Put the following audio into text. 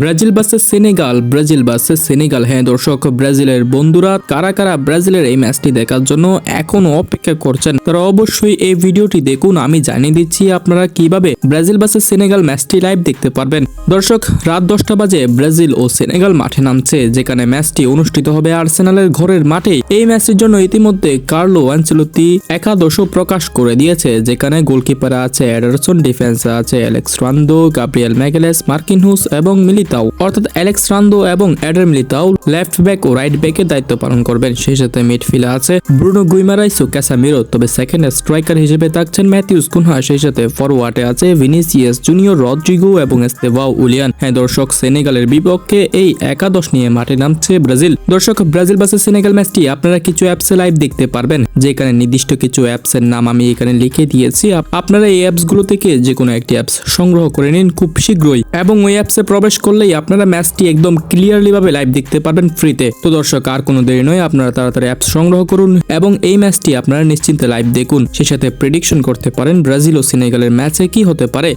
Brazil বাসে Senegal Brazil বাসে Senegal হ্যাঁ দর্শক, ব্রাজিলের বন্ধুরা কারা কারা ব্রাজিলের এই ম্যাচটি দেখার জন্য এখনও অপেক্ষা করছেন তারা অবশ্যই এই ভিডিওটি দেখুন। আমি জানিয়ে দিচ্ছি আপনারা কীভাবে ব্রাজিল বাসে সেনেগাল ম্যাচটি লাইভ দেখতে পারবেন। দর্শক, রাত দশটা বাজে ব্রাজিল ও সেনেগাল মাঠে নামছে, যেখানে ম্যাচটি অনুষ্ঠিত হবে আর্সেনালের ঘরের মাঠে। এই ম্যাচের জন্য ইতিমধ্যে কার্লো অ্যাঞ্চেলোতি একাদশও প্রকাশ করে দিয়েছে, যেখানে গোলকিপার আছে এডারসন ডিফেন্সে আছে অ্যালেক্স রান্দো, গাব্রিয়েল ম্যাগেলেস মার্কিনহুস এবং মিলিতাও অর্থাৎ অ্যালেক্স রান্দো এবং অ্যাডার মিলিতাও লেফট ব্যাক ও রাইট ব্যাকের দায়িত্ব পালন করবেন। সেই সাথে মিডফিল্ডে আছে ব্রুনো গুইমারাইস ও ক্যাসামিরো, তবে সেকেন্ড স্ট্রাইকার হিসেবে থাকছেন ম্যাথিউস কুনহা, সেই সাথে ফরওয়ার্ডে আছে ভিনিসিয়াস জুনিয়র রদ্রিগো এবং এস্তেভাও উলিয়ান। হ্যাঁ দর্শক, সেনেগালের বিপক্ষে এই একাদশ নিয়ে মাঠে নামছে ব্রাজিল। দর্শক, ব্রাজিল বাসে সেনেগাল ম্যাচটি আপনারা কিছু অ্যাপসে লাইভ দেখতে পারবেন, যেখানে নির্দিষ্ট কিছু অ্যাপসের নাম আমি এখানে লিখে দিয়েছি। আপনারা এই অ্যাপসগুলো থেকে যে কোনো একটি অ্যাপস সংগ্রহ করে নিন খুব শীঘ্রই। এবং ওই অ্যাপসে প্রবেশ করলেই আপনারা ম্যাচটি একদম ক্লিয়ারলি ভাবে লাইভ দেখতে পারবেন ফ্রিতে তো দর্শক, আর কোনো দেরি নয়, আপনারা তাড়াতাড়ি অ্যাপস সংগ্রহ করুন এবং এই ম্যাচটি আপনারা নিশ্চিন্তে লাইভ দেখুন। সে সাথে প্রেডিকশন করতে পারেন ব্রাজিল ও সেনেগালের ম্যাচে কি হতে পারে।